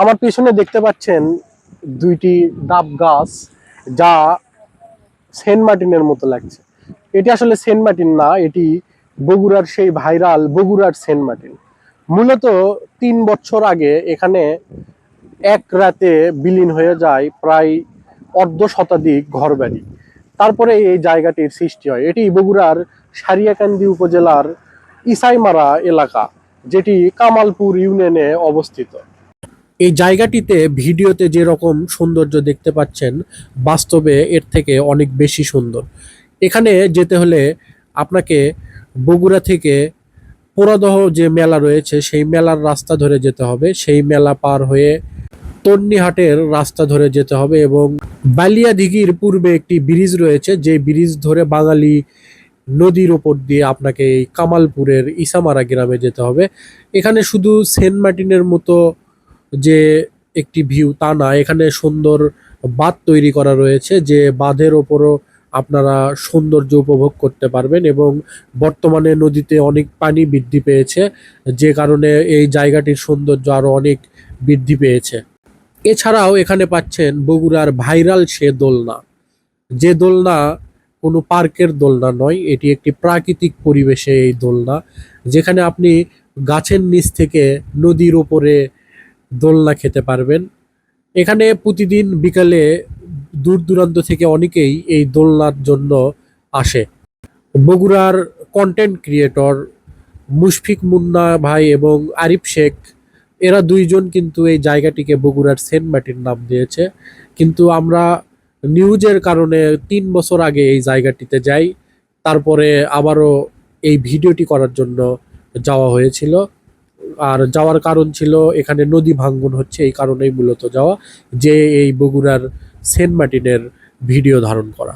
আমার পিছনে দেখতে পাচ্ছেন দুইটি ডাব গাছ যা সেন্ট মার্টিনের মতো লাগছে। এটি আসলে সেন্ট মার্টিন না, এটি বগুড়ার সেই ভাইরাল বগুড়ার সেন্ট মার্টিন। মূলত তিন বছর আগে এখানে এক রাতে বিলীন হয়ে যায় প্রায় অর্ধ শতাধিক ঘরবাড়ি। তারপরে এই জায়গাটির সৃষ্টি হয়। এটি বগুড়ার সারিয়াকান্দি উপজেলার ইসাইমারা এলাকা, যেটি কামালপুর ইউনিয়নে অবস্থিত। এই জায়গাটিতে ভিডিওতে যে রকম সৌন্দর্য দেখতে পাচ্ছেন, বাস্তবে এর থেকে অনেক বেশি সুন্দর। এখানে যেতে হলে আপনাকে বগুড়া থেকে পোড়াদহ যে মেলা রয়েছে, সেই মেলার রাস্তা ধরে যেতে হবে। সেই মেলা পার হয়ে তন্নিহাটের রাস্তা ধরে যেতে হবে এবং বালিয়া দিঘির পূর্বে একটি ব্রিজ রয়েছে, যে ব্রিজ ধরে বাঙালি নদীর ওপর দিয়ে আপনাকে এই কামালপুরের ইসামারা গ্রামে যেতে হবে। এখানে শুধু সেন্ট মার্টিনের মতো যে একটি ভিউ তা না, এখানে সুন্দর বাঁধ তৈরি করা রয়েছে যে বাঁধের ওপরও আপনারা সৌন্দর্য উপভোগ করতে পারবেন এবং বর্তমানে নদীতে অনেক পানি বৃদ্ধি পেয়েছে, যে কারণে এই জায়গাটির সৌন্দর্য আরও অনেক বৃদ্ধি পেয়েছে। এছাড়াও এখানে পাচ্ছেন বগুড়ার ভাইরাল সে দোলনা। যে দোলনা কোনো পার্কের দোলনা নয়, এটি একটি প্রাকৃতিক পরিবেশে এই দোলনা, যেখানে আপনি গাছের নিচ থেকে নদীর ওপরে দোলনা খেতে পারবেন। এখানে প্রতিদিন বিকালে দূর দূরান্ত থেকে অনেকেই এই দোলনার জন্য আসে। বগুড়ার কন্টেন্ট ক্রিয়েটর মুশফিক মুন্না ভাই এবং আরিফ শেখ, এরা দুইজন কিন্তু এই জায়গাটিকে বগুড়ার সেন্ট মার্টিন নাম দিয়েছে। কিন্তু আমরা নিউজের কারণে তিন বছর আগে এই জায়গাটিতে যাই, তারপরে আবারও এই ভিডিওটি করার জন্য যাওয়া হয়েছিল। আর যাওয়ার কারণ ছিল এখানে নদী ভাঙ্গন হচ্ছে, এই কারণেই মূলত যাওয়া, যে এই বগুড়ার সেন্ট মার্টিনের ভিডিও ধারণ করা।